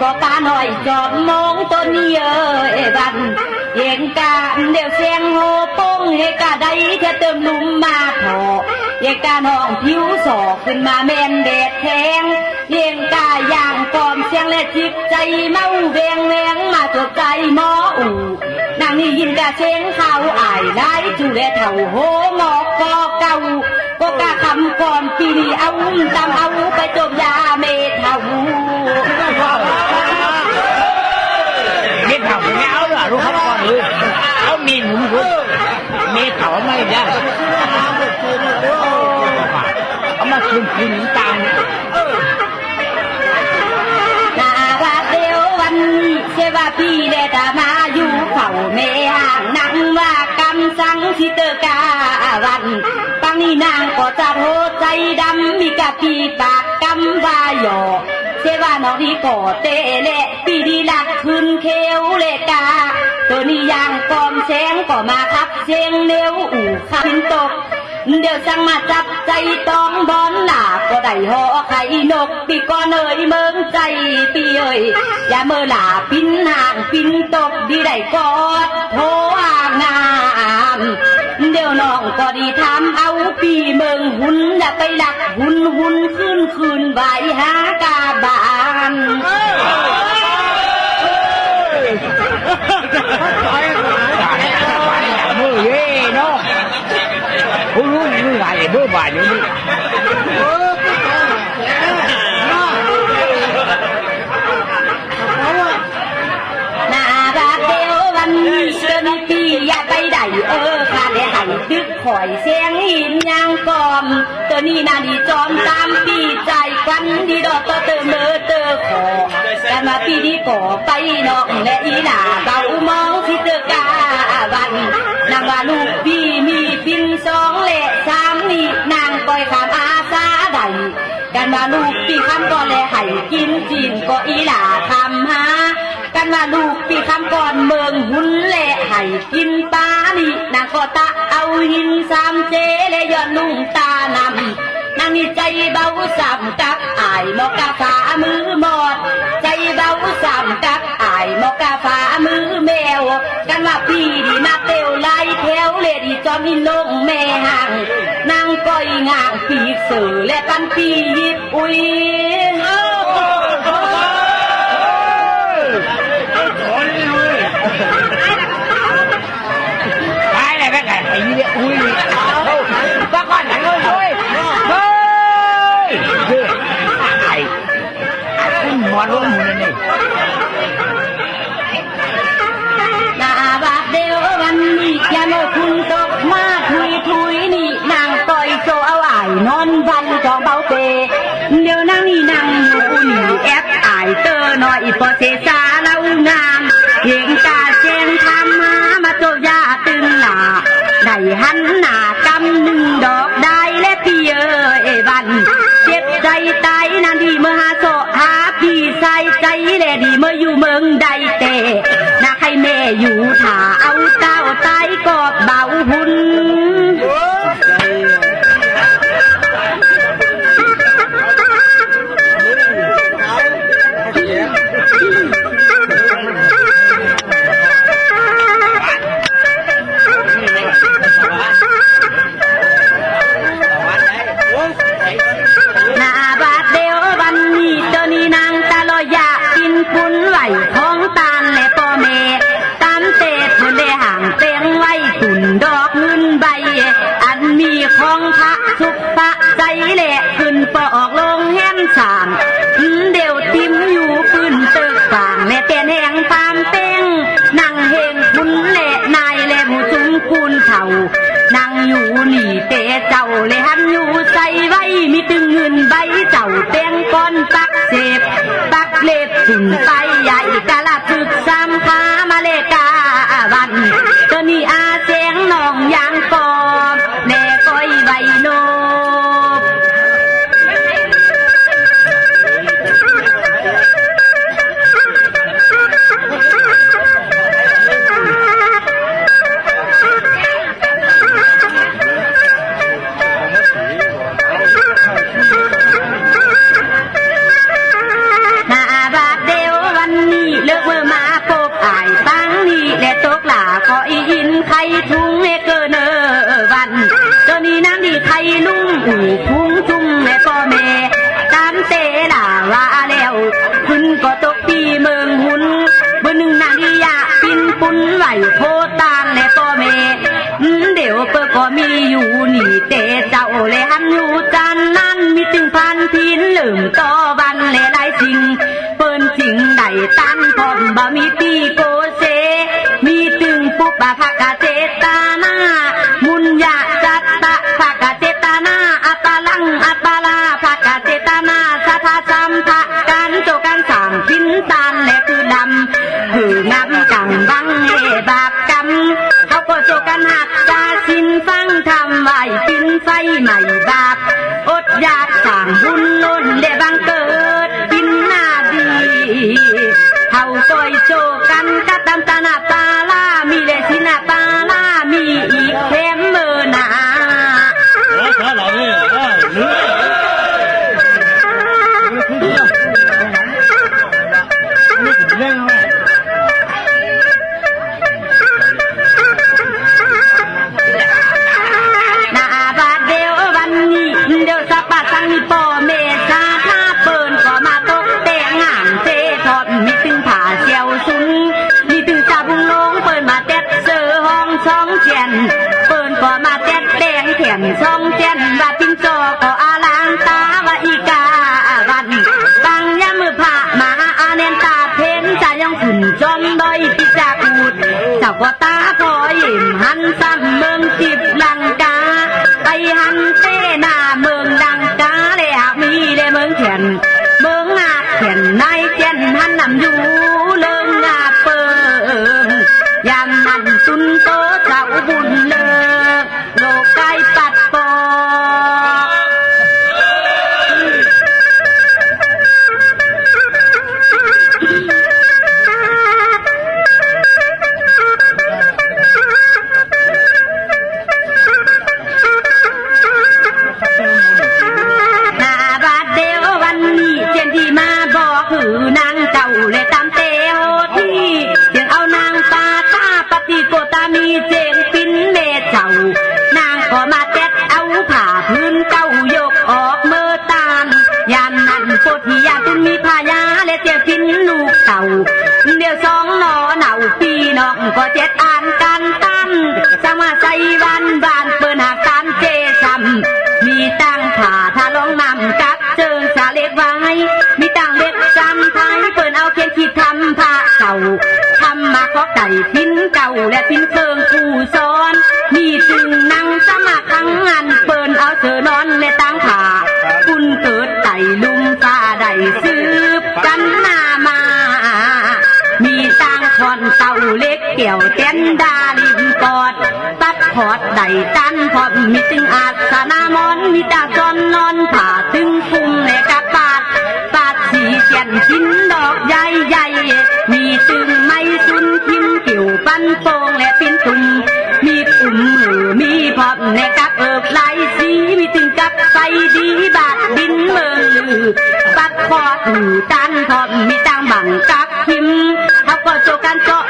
ปอกาหน่อยจอบมองตัวนี้เออเอบันเห็นกาเดี๋ยวเสียงโหปงเฮกาได้เธอเติมลุมมาพอเฮกาน้องผิวสอกขึ้นมา mê thảo mày ra ông mà khinh khinh tàn นาว่าเดียววันเชว่าพี่และตามาอยู่เฝ้าแม่ห่างนังว่ากำสังสิเตกาวันปังนี้นางก็จะโทษใจดำมีกะปีปากกำว่าหยอกเชว่าน้องดีก็เตะเละปีดีหลักขึ้นเควเลกาตัวนี้ยาง กอมแสงก็มาทับเสียงเนวอู่ขันตก เดี๋ยวสั่งมาจับใจต้องบอนหลาก็ได้หอไข่นกปีก่อนเอ่ยเมืองใจปีเอ่ยอย่าเมื่อหลาปินห่างปินตกดีได้กอดโทอ่างงามเดี๋ยวน้องก็ดีทำเอาปีเมืองหุ่นอย่าไปหลักหุ่นหุ่นขึ้นคืนใบหากาบาน như này bơ bà như đi น่ารักเดียววันนี้เชิญพี่อย่าไปไหนเออข้าได้ให้ดึกข่อยเสียงหินยาง กันว่าลูกปีคำก่อนเลให้กินจีนก็อีหล่าคำฮะกันว่าลูกปีคำก่อนเมืองหุ่นเลให้กินปลานี่นางก็ตะเอาหินสามเจเลยย้อนลุงตานำนางนี่ใจเบาสามกับอายมอกกาสามือ นลงแม่ห่างนางก้อยงางปีเสือและปันปียิบอุ้ย หันหน้ากำหนึ่งดอกได้และพี่เออเอวัน เจ็บใจตายนานดีเมื่อหาโซหาพี่ใส่ใจแลดีเมื่ออยู่เมืองใดแต่นาใครแม่อยู่ถ้าเอาเต้าตายกอบเบาหุ่น ก้อนปักเสพปักเล็บถึงไปใหญ่กะละถึกสามขามาเลกาวันตัวนี้อา มีนั้นดิไทยลุงหุ้งจุ้งเลยต่อเมย์ตามเตด่าว่าแล้วคุณก็ตกปีเมืองหุนเบอร์หนึ่งนางดียาปินปุ้นไหวโพตานแม่พ่อแม่อืมเดี๋ยวเปิก็มีอยู่นี่เตเจ้าเลยหันอยู่จานนั้นมีตึงพันพินเหลิมต่อวันและหลายสิ่งเปิ้นจริงได้ตั้งพร้อมบ่มี ทำไว้กินไฟใหม่บาปอดอยากสร้างบุญล้นและบังเกิดกินหน้าดีเฮาซอยโชกันกับตำตาหน้าปลาล่ามีเลสิหน้าตา ก็มาแต๊ดแดงแขนช่องเจนว่าพิงจอก็อาลางตาว่าอีกาวันตั้งยามือผ่ามาอาเนนตาเพนจะยังขุนจอมดอยปิจากูดเจ้าก็ตาคอยหันซ้ำเมืองจิบลัง เจ้าเลยตามเตโอที่เสียงเอานางปาตาปฏิโกตามีเจงปินเมเจ้า นางก็มาเต็ดเอาผ้าพื้นเก้ายกออกเมื่อตานยามนั้นโพธิยาตุนมีพายาและเตียวกินลูกเต่าเดี๋ยวสองนอเหนาพี่น้องก็เจ็ดอ่านกันตั้นสมาใส่วันบา เก่าทำมาขอไก่พิ้นเก่าและพิ้นเคิงผู้ซ้อนมีจึงนั่งสมาคังงานเปินเอาเสือนอนและตั้งผาคุณเกิดไต่ลุมฟ้าได้สืบกันหน้ามา มีตังคอนเต่าเล็กเกี่ยวเต้นดาลิมกอดตัดพอดใดตันพอดมีตึงอาสนามอนมีตาจอนนอนผ่าตึงพุงแล ไฟดีบาดดินเมืองลือปัดคอถือตันทอมมีตังบังกักหิมเขาก็โจกันเจาะ